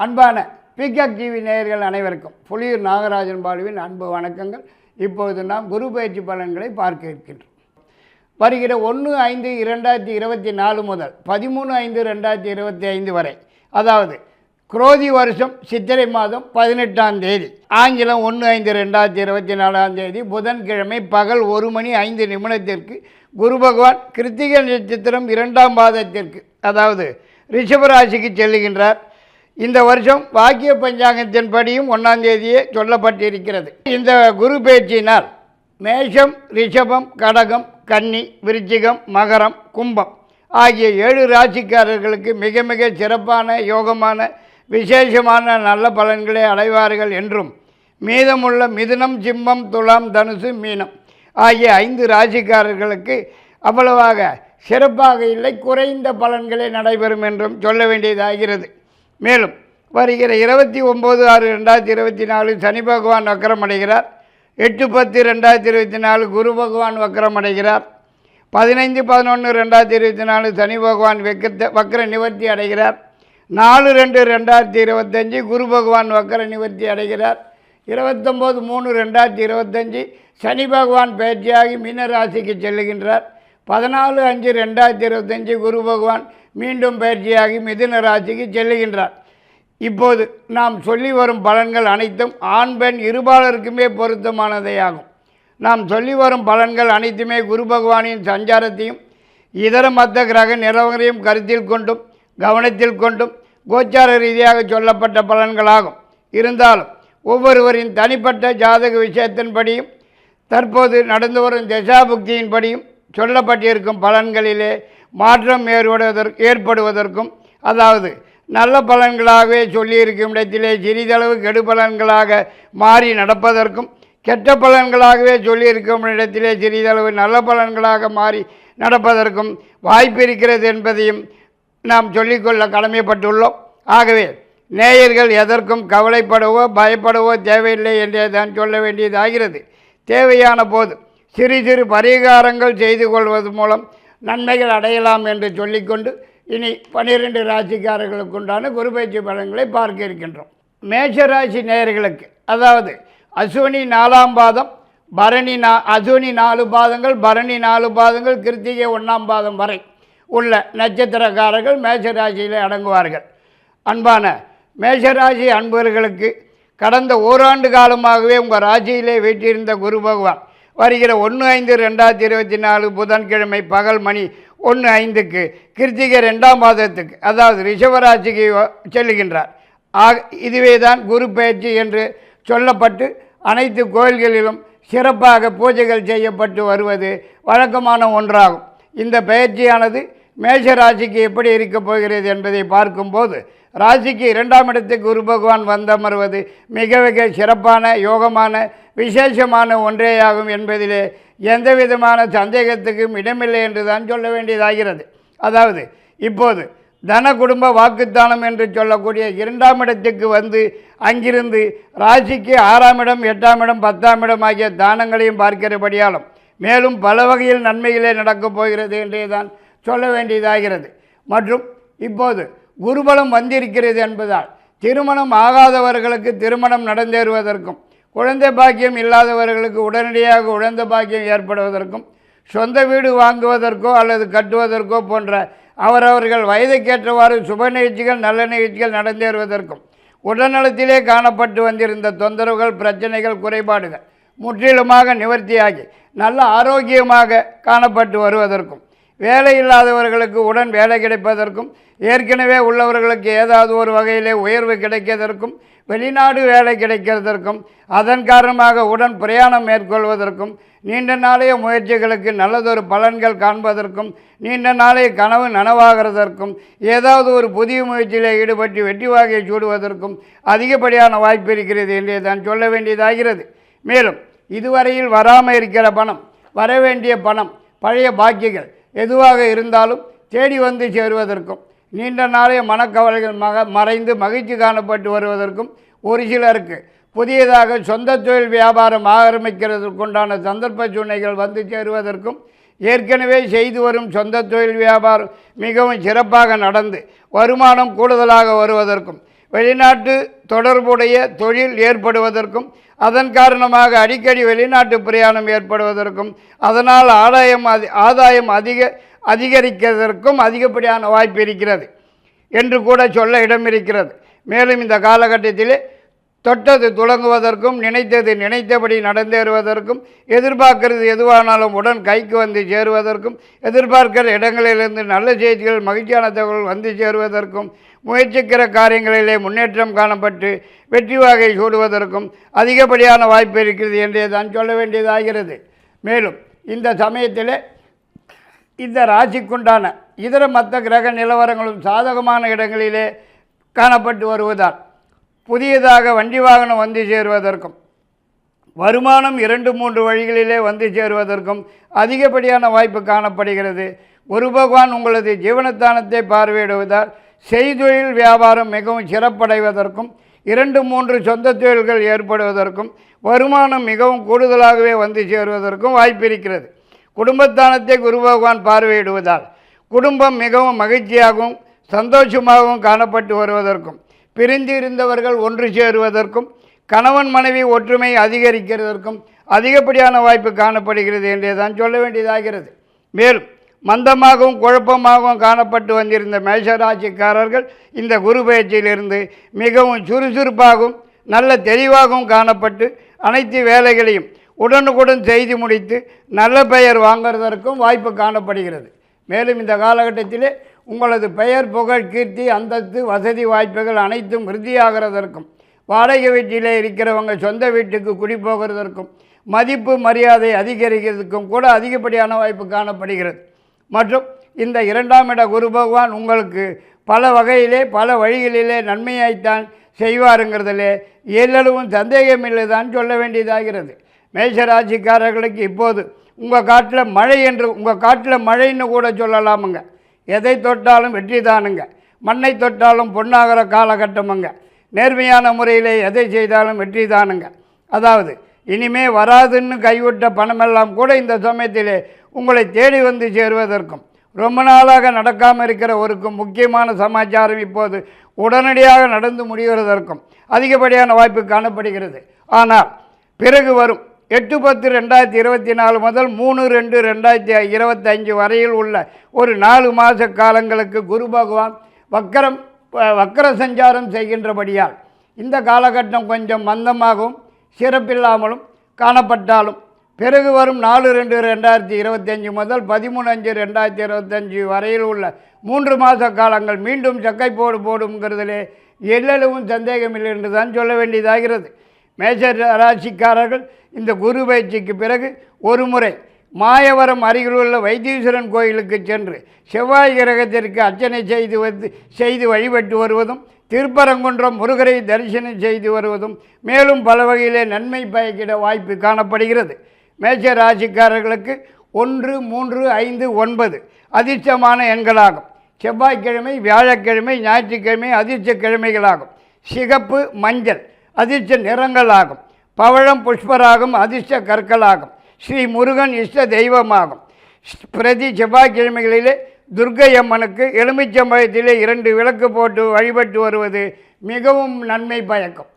அன்பான pick up TV நேயர்கள் அனைவருக்கும் புலியூர் நாகராஜன் பாலுவின் அன்பு வணக்கங்கள். இப்பொழுது நாம் குரு பயிற்சி பலன்களை பார்க்க இருக்கின்றோம். வருகிற ஒன்று ஐந்து இரண்டாயிரத்தி இருபத்தி நாலு முதல் பதிமூணு ஐந்து ரெண்டாயிரத்தி இருபத்தி ஐந்து வரை அதாவது குரோதி வருஷம் சித்திரை மாதம் பதினெட்டாம் தேதி ஆங்கிலம் ஒன்று ஐந்து ரெண்டாயிரத்தி இருபத்தி நாலாம் தேதி புதன்கிழமை பகல் ஒரு மணி ஐந்து நிமிடத்திற்கு குரு பகவான் கிருத்திகை நட்சத்திரம் இரண்டாம் பாதத்திற்கு அதாவது ரிஷபராசிக்கு செல்லுகின்றார். இந்த வருஷம் வாக்கிய பஞ்சாங்கத்தின்படியும் ஒன்றாம் தேதியே சொல்லப்பட்டிருக்கிறது. இந்த குரு பேச்சினால் மேஷம் ரிஷபம் கடகம் கன்னி விருச்சிகம் மகரம் கும்பம் ஆகிய ஏழு ராசிக்காரர்களுக்கு மிக மிக சிறப்பான யோகமான விசேஷமான நல்ல பலன்களை அடைவார்கள் என்றும் மீதமுள்ள மிதுனம் சிம்மம் துலாம் தனுசு மீனம் ஆகிய ஐந்து ராசிக்காரர்களுக்கு அவ்வளவாக சிறப்பாக இல்லை குறைந்த பலன்களே நடைபெறும் என்றும் சொல்ல வேண்டியதாகிறது. மேலும் வருகிற இருபத்தி ஒம்பது ஆறு ரெண்டாயிரத்தி இருபத்தி நாலு சனி பகவான் வக்கரமடைகிறார். எட்டு பத்து ரெண்டாயிரத்தி இருபத்தி நாலு குரு பகவான் வக்கரமடைகிறார். பதினைந்து பதினொன்று ரெண்டாயிரத்தி இருபத்தி நாலு சனி பகவான் வெக்கத்த வக்கர நிவர்த்தி அடைகிறார். நாலு ரெண்டு ரெண்டாயிரத்தி இருபத்தஞ்சி குரு பகவான் வக்கர நிவர்த்தி அடைகிறார். இருபத்தொம்போது மூணு ரெண்டாயிரத்தி இருபத்தஞ்சி சனி பகவான் பயிற்சியாகி மீனராசிக்கு செல்லுகின்றார். பதினாலு அஞ்சு ரெண்டாயிரத்தி இருபத்தஞ்சி குரு பகவான் மீண்டும் பயிற்சியாகி மிதுன ராசிக்கு செல்லுகின்றார். இப்போது நாம் சொல்லி வரும் பலன்கள் அனைத்தும் ஆண் பெண் இருபாலருக்குமே பொருத்தமானதையாகும். நாம் சொல்லி வரும் பலன்கள் அனைத்துமே குரு பகவானின் சஞ்சாரத்தையும் இதர மத்த கிரக நிலவரையும் கருத்தில் கொண்டும் கவனத்தில் கொண்டும் கோச்சார ரீதியாக சொல்லப்பட்ட பலன்களாகும். இருந்தாலும் ஒவ்வொருவரின் தனிப்பட்ட ஜாதக விஷயத்தின்படியும் தற்போது நடந்து வரும் தசாபுக்தியின்படியும் சொல்லப்பட்டிருக்கும் பலன்களிலே மாற்றம் ஏற்படுவதற்கு ஏற்படுவதற்கும் அதாவது நல்ல பலன்களாகவே சொல்லியிருக்கும் இடத்திலே சிறிதளவு கெடு பலன்களாக மாறி நடப்பதற்கும் கெட்ட பலன்களாகவே சொல்லியிருக்கும் இடத்திலே சிறிதளவு நல்ல பலன்களாக மாறி நடப்பதற்கும் வாய்ப்பு இருக்கிறது என்பதையும் நாம் சொல்லிக்கொள்ள கடமைப்பட்டுள்ளோம். ஆகவே நேயர்கள் எதற்கும் கவலைப்படவோ பயப்படவோ தேவையில்லை என்றே தான் சொல்ல வேண்டியதாகிறது. தேவையான போது சிறு சிறு பரிகாரங்கள் செய்து கொள்வது மூலம் நன்மைகள் அடையலாம் என்று சொல்லிக்கொண்டு இனி பன்னிரெண்டு ராசிக்காரர்களுக்கு உண்டான குருபயிற்சி பலன்களை பார்க்க இருக்கின்றோம். மேஷராசி நேயர்களுக்கு அதாவது அஸ்வினி நாலாம் பாதம் பரணி நா அசுவினி நாலு பாதங்கள் பரணி நாலு பாதங்கள் கிருத்திகை ஒன்றாம் பாதம் வரை உள்ள நட்சத்திரக்காரர்கள் மேஷராசியில் அடங்குவார்கள். அன்பான மேஷராசி அன்பர்களுக்கு கடந்த ஓராண்டு காலமாகவே உங்கள் ராசியிலே வீட்டிருந்த குரு பகவான் வருகிற ஒன்று ஐந்து ரெண்டாயிரத்தி இருபத்தி நாலு புதன்கிழமை பகல் மணி ஒன்று ஐந்துக்கு கிருத்திகை ரெண்டாம் மாதத்துக்கு அதாவது ரிஷவராசிக்கு செல்லுகின்றார். ஆக இதுவே தான் குரு பயிற்சி என்று சொல்லப்பட்டு அனைத்து கோயில்களிலும் சிறப்பாக பூஜைகள் செய்யப்பட்டு வருவது வழக்கமான ஒன்றாகும். இந்த பயிற்சியானது மேஷராசிக்கு எப்படி இருக்கப் போகிறது என்பதை பார்க்கும்போது ராசிக்கு இரண்டாம் இடத்துக்கு குரு பகவான் வந்தமர்வது மிக மிக சிறப்பான யோகமான விசேஷமான ஒன்றேயாகும் என்பதிலே எந்த விதமான சந்தேகத்துக்கும் இடமில்லை என்று தான் சொல்ல வேண்டியதாகிறது. அதாவது இப்போது தன குடும்ப வாக்குத்தானம் என்று சொல்லக்கூடிய இரண்டாம் இடத்துக்கு வந்து அங்கிருந்து ராசிக்கு ஆறாம் இடம் எட்டாம் இடம் பத்தாம் இடம் ஆகிய தானங்களையும் பார்க்கிறபடியாலும் மேலும் பல வகையில் நன்மைகளே நடக்கப் போகிறது என்றே தான் சொல்ல வேண்டியதாகிறது. மற்றும் இப்போது குருபலம் வந்திருக்கிறது என்பதால் திருமணம் ஆகாதவர்களுக்கு திருமணம் நடந்தேறுவதற்கும் குழந்தை பாக்கியம் இல்லாதவர்களுக்கு உடனடியாக குழந்தை பாக்கியம் ஏற்படுவதற்கும் சொந்த வீடு வாங்குவதற்கோ அல்லது கட்டுவதற்கோ போன்ற அவரவர்கள் வயதுக்கேற்றவாறு சுப நிகழ்ச்சிகள் நல்ல நிகழ்ச்சிகள் நடந்தேறுவதற்கும் உடல்நலத்திலே காணப்பட்டு வந்திருந்த தொந்தரவுகள் பிரச்சனைகள் குறைபாடுகள் முற்றிலுமாக நிவர்த்தியாகி நல்ல ஆரோக்கியமாக காணப்பட்டு வருவதற்கும் வேலை இல்லாதவர்களுக்கு உடன் வேலை கிடைப்பதற்கும் ஏற்கனவே உள்ளவர்களுக்கு ஏதாவது ஒரு வகையிலே உயர்வு கிடைக்கிறதற்கும் வெளிநாடு வேலை கிடைக்கிறதற்கும் அதன் காரணமாக உடன் பிரயாணம் மேற்கொள்வதற்கும் நீண்ட நாளைய முயற்சிகளுக்கு நல்லதொரு பலன்கள் காண்பதற்கும் நீண்ட நாளைய கனவு நனவாகிறதற்கும் ஏதாவது ஒரு புதிய முயற்சியில் ஈடுபட்டு வெற்றி வாகையை சூடுவதற்கும் அதிகப்படியான வாய்ப்பு இருக்கிறது என்றே தான் சொல்ல வேண்டியதாகிறது. மேலும் இதுவரையில் வராமல் இருக்கிற பணம் வர வேண்டிய பணம் பழைய பாக்கிகள் எதுவாக இருந்தாலும் தேடி வந்து சேருவதற்கும் நீண்ட நாளைய மனக்கவலைகள் மக மறைந்து மகிழ்ச்சி காணப்பட்டு வருவதற்கும் ஒரு சிலருக்கு புதியதாக சொந்த தொழில் வியாபாரம் ஆரம்பிக்கிறதுக்குண்டான சந்தர்ப்ப சூழ்நிலைகள் வந்து சேருவதற்கும் ஏற்கனவே செய்து வரும் சொந்த தொழில் வியாபாரம் மிகவும் சிறப்பாக நடந்து வருமானம் கூடுதலாக வருவதற்கும் வெளிநாட்டு தொடர்புடைய தொழில் ஏற்படுவதற்கும் அதன் காரணமாக அடிக்கடி வெளிநாட்டு பிரயாணம் ஏற்படுவதற்கும் அதனால் ஆதாயம் அதி ஆதாயம் அதிக அதிகரிக்கிறதற்கும் அதிகப்படியான வாய்ப்பு இருக்கிறது என்று கூட சொல்ல இடம் இருக்கிறது. மேலும் இந்த காலகட்டத்திலே தொட்டது துளங்குவதற்கும் நினைத்தது நினைத்தபடி நடந்தேறுவதற்கும் எதிர்பார்க்கிறது எதுவானாலும் உடன் கைக்கு வந்து சேருவதற்கும் எதிர்பார்க்கிற இடங்களிலிருந்து நல்ல செய்திகள் மகிழ்ச்சியான தகவல் வந்து சேருவதற்கும் முயற்சிக்கிற காரியங்களிலே முன்னேற்றம் காணப்பட்டு வெற்றி வகை சூடுவதற்கும் அதிகப்படியான வாய்ப்பு இருக்கிறது என்றே தான் சொல்ல வேண்டியதாகிறது. மேலும் இந்த சமயத்தில் இந்த ராசிக்குண்டான இதர மற்ற கிரக நிலவரங்களும் சாதகமான இடங்களிலே காணப்பட்டு வருவதால் புதியதாக வண்டி வாகனம் வந்து சேருவதற்கும் வருமானம் இரண்டு மூன்று வழிகளிலே வந்து சேருவதற்கும் அதிகப்படியான வாய்ப்பு காணப்படுகிறது. குரு பகவான் உங்களது ஜீவனத்தானத்தை பார்வையிடுவதால் செய்தொழில் வியாபாரம் மிகவும் சிறப்படைவதற்கும் இரண்டு மூன்று சொந்த தொழில்கள் ஏற்படுவதற்கும் வருமானம் மிகவும் கூடுதலாகவே வந்து சேருவதற்கும் வாய்ப்பிருக்கிறது. குடும்பத்தானத்தை குரு பகவான் பார்வையிடுவதால் குடும்பம் மிகவும் மகிழ்ச்சியாகவும் சந்தோஷமாகவும் காணப்பட்டு வருவதற்கும் பிரிந்து இருந்தவர்கள் ஒன்று சேருவதற்கும் கணவன் மனைவி ஒற்றுமை அதிகரிக்கிறதற்கும் அதிகப்படியான வாய்ப்பு காணப்படுகிறது என்றே தான் சொல்ல வேண்டியதாகிறது. மேலும் மந்தமாகவும் குழப்பமாகவும் காணப்பட்டு வந்திருந்த மேஷராசிக்காரர்கள் இந்த குரு பயிற்சியிலிருந்து மிகவும் சுறுசுறுப்பாகவும் நல்ல தெளிவாகவும் காணப்பட்டு அனைத்து வேலைகளையும் உடனுக்குடன் செய்து முடித்து நல்ல பெயர் வாங்குறதற்கும் வாய்ப்பு காணப்படுகிறது. மேலும் இந்த காலகட்டத்திலே உங்களது பெயர் புகழ் கீர்த்தி அந்தஸ்து வசதி வாய்ப்புகள் அனைத்தும் விருத்தியாகிறதற்கும் வாடகை வீட்டிலே இருக்கிறவங்க சொந்த வீட்டுக்கு குடி போகிறதற்கும் மதிப்பு மரியாதை அதிகரிக்கிறதுக்கும் கூட அதிகப்படியான வாய்ப்பு காணப்படுகிறது. மற்றும் இந்த இரண்டாம் இட குரு பகவான் உங்களுக்கு பல வகையிலே பல வழிகளிலே நன்மையாய்த்தான் செய்வாருங்கிறதிலே எல்லளவும் சந்தேகமில்லை தான் சொல்ல வேண்டியதாகிறது. மேஷராசிக்காரர்களுக்கு இப்போது உங்கள் காட்டில் மழை என்று உங்கள் காட்டில் மழைன்னு கூட சொல்லலாமுங்க. எதை தொட்டாலும் வெற்றி தானுங்க. மண்ணை தொட்டாலும் பொன்னாகிற காலகட்டமுங்க. நேர்மையான முறையில் எதை செய்தாலும் வெற்றி தானுங்க. அதாவது இனிமே வராதுன்னு கைவிட்ட பணமெல்லாம் கூட இந்த சமயத்திலே உங்களை தேடி வந்து சேருவதற்கும் ரொம்ப நாளாக நடக்காமல் இருக்கிற ஒரு முக்கியமான சமாச்சாரம் இப்போது உடனடியாக நடந்து முடிவதற்கும் அதிகப்படியான வாய்ப்பு காணப்படுகிறது. ஆனால் பிறகு வரும் எட்டு பத்து ரெண்டாயிரத்தி இருபத்தி நாலு முதல் மூணு ரெண்டு ரெண்டாயிரத்தி இருபத்தஞ்சு வரையில் உள்ள ஒரு நாலு மாத காலங்களுக்கு குரு பகவான் வக்கரம் ப- வக்கர சஞ்சாரம் செய்கின்றபடியால் இந்த காலகட்டம் கொஞ்சம் மந்தமாகவும் சிறப்பில்லாமலும் காணப்பட்டாலும் பிறகு வரும் நாலு ரெண்டு ரெண்டாயிரத்தி இருபத்தஞ்சி முதல் பதிமூணு அஞ்சு ரெண்டாயிரத்தி இருபத்தஞ்சி வரையில் உள்ள மூன்று மாத காலங்கள் மீண்டும் சக்கை போடு போடுங்கிறதுலே எல்லளவும் சந்தேகமில்லை என்று தான் சொல்ல வேண்டியதாகிறது. மேஜர் ராசிக்காரர்கள் இந்த குரு பயிற்சிக்கு பிறகு ஒரு முறை மாயவரம் அருகிலுள்ள வைத்தீஸ்வரன் கோயிலுக்கு சென்று செவ்வாய் கிரகத்திற்கு அர்ச்சனை செய்து வந்து செய்து வழிபட்டு வருவதும் திருப்பரங்குன்றம் முருகரை தரிசனம் செய்து வருவதும் மேலும் பல வகையிலே நன்மை பயக்கிட வாய்ப்பு காணப்படுகிறது. மேஜ ராசிக்காரர்களுக்கு ஒன்று மூன்று ஐந்து ஒன்பது அதிர்ஷ்டமான எண்களாகும். செவ்வாய்க்கிழமை வியாழக்கிழமை ஞாயிற்றுக்கிழமை அதிர்ஷ்ட கிழமைகளாகும் சிகப்பு மஞ்சள் அதிர்ஷ்ட நிறங்களாகும். பவழம் புஷ்பராகும் அதிர்ஷ்ட கற்களாகும். ஸ்ரீ முருகன் இஷ்ட தெய்வமாகும். பிரதி செவ்வாய்க்கிழமைகளிலே துர்க்கை அம்மனுக்கு எலுமிச்சம்பழத்திலே இரண்டு விளக்கு போட்டு வழிபட்டு வருவது மிகவும் நன்மை பயக்கும்.